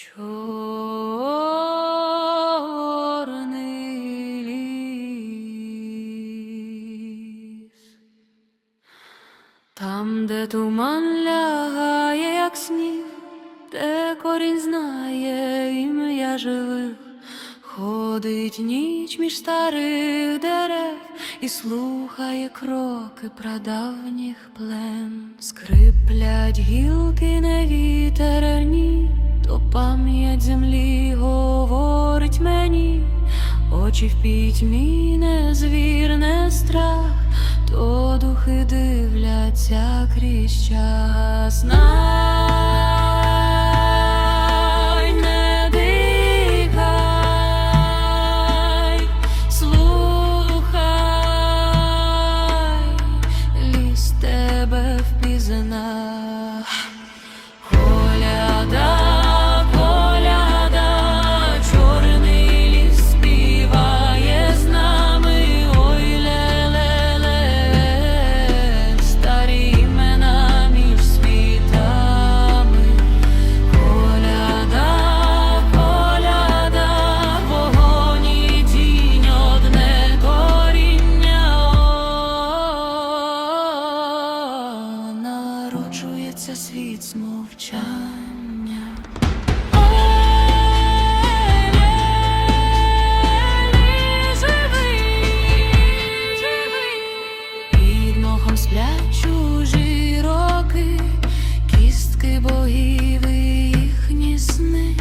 Чорний там, де туман лягає, як сніг, де корінь знає ім'я живих, ходить ніч між старих дерев і слухає кроки прадавніх плен, скриплять гілки на вітерні то пам'ять землі говорить мені. Очі в пітьмі не звір, не страх, то духи дивляться крізь час. Сплять чужі роки, кістки богів сни,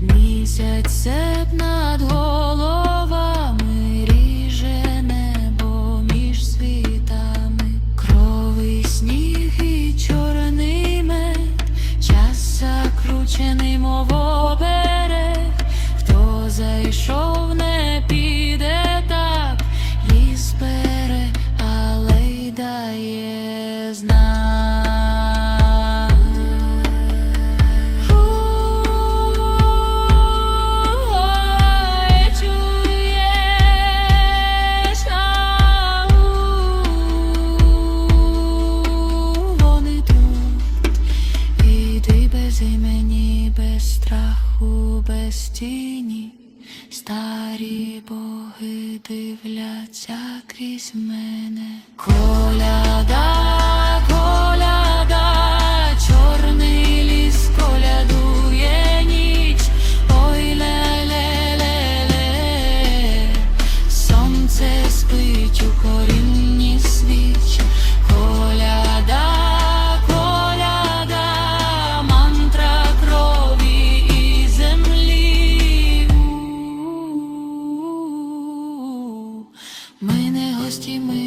місяць над над без імені, без страху, без тіні, старі боги дивляться крізь мене. Коляда, Ми не гості, ми.